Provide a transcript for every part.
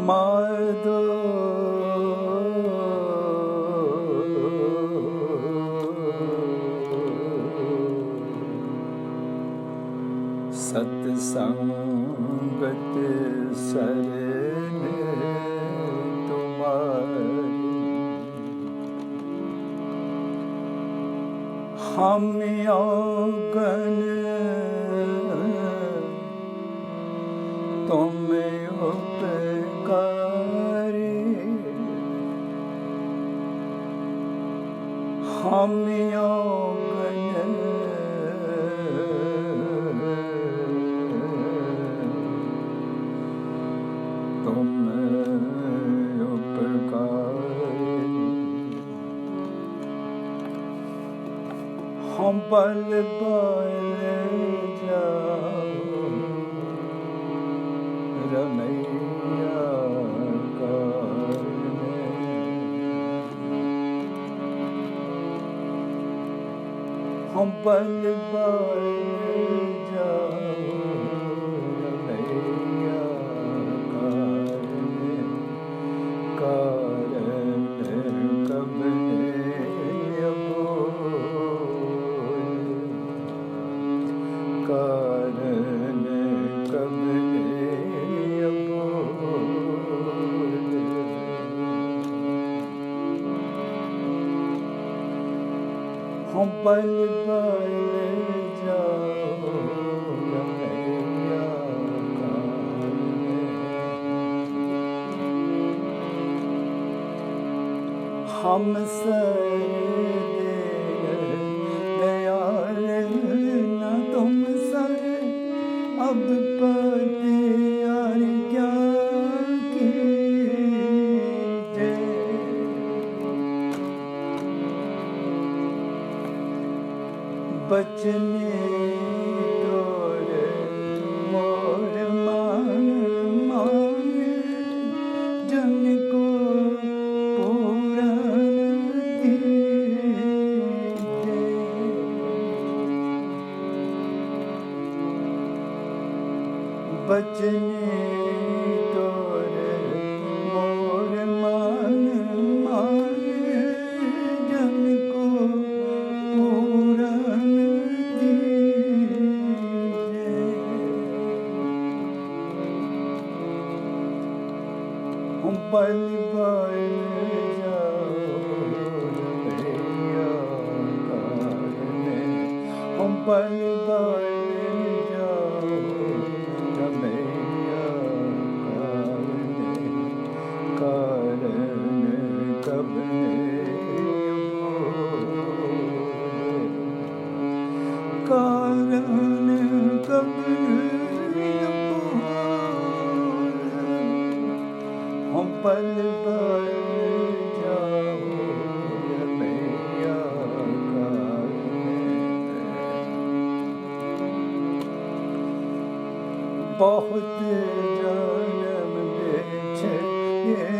ਮਾਦੋ ਸਤ ਸੰਗਤ ਸਰਨ ਤੁਮਾਰੀ ਹਮ ਯੋਗਨ ਹਮ ਯੋਗਨ ਤੁਮ ਬਲ ਬਲ ਜਾਓ। ਹਮ ਬਲ ਜਾਓ ਰਮਈਆ ਕਰਨੇ ਕਾਰਨ ਕਬਨੇ ਅਬੋਲ ਕਾਰਨ ਕਬਨੇ ਹਮ ਬਲ ਬਲ ਜਾਓ ਬਚਨੇ ਤੋਰ ਮੋਰ ਮਾਨ ਮਾਨ ਜਨ ਕੋ ਪੂਰਨ ਕੀਜੇ ਬਚਨੇ ਬਲ ਬਲ ਜਾਓ। ਰਮਈਆ ਬਲ ਬਲ ਜਾਓ। ਰਮਈਆ ਕਰਨੇ ਕਾਰਨ ਕਬਨੇ ਕਾਰਨ ਕਬਨੇ बहुत जन्म बेचे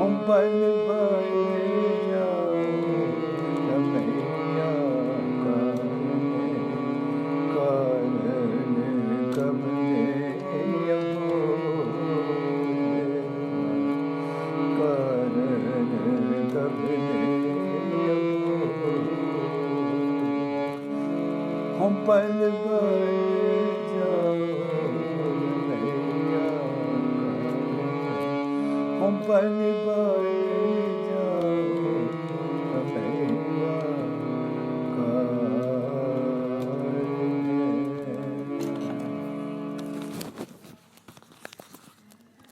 ਹਮ पल हम पल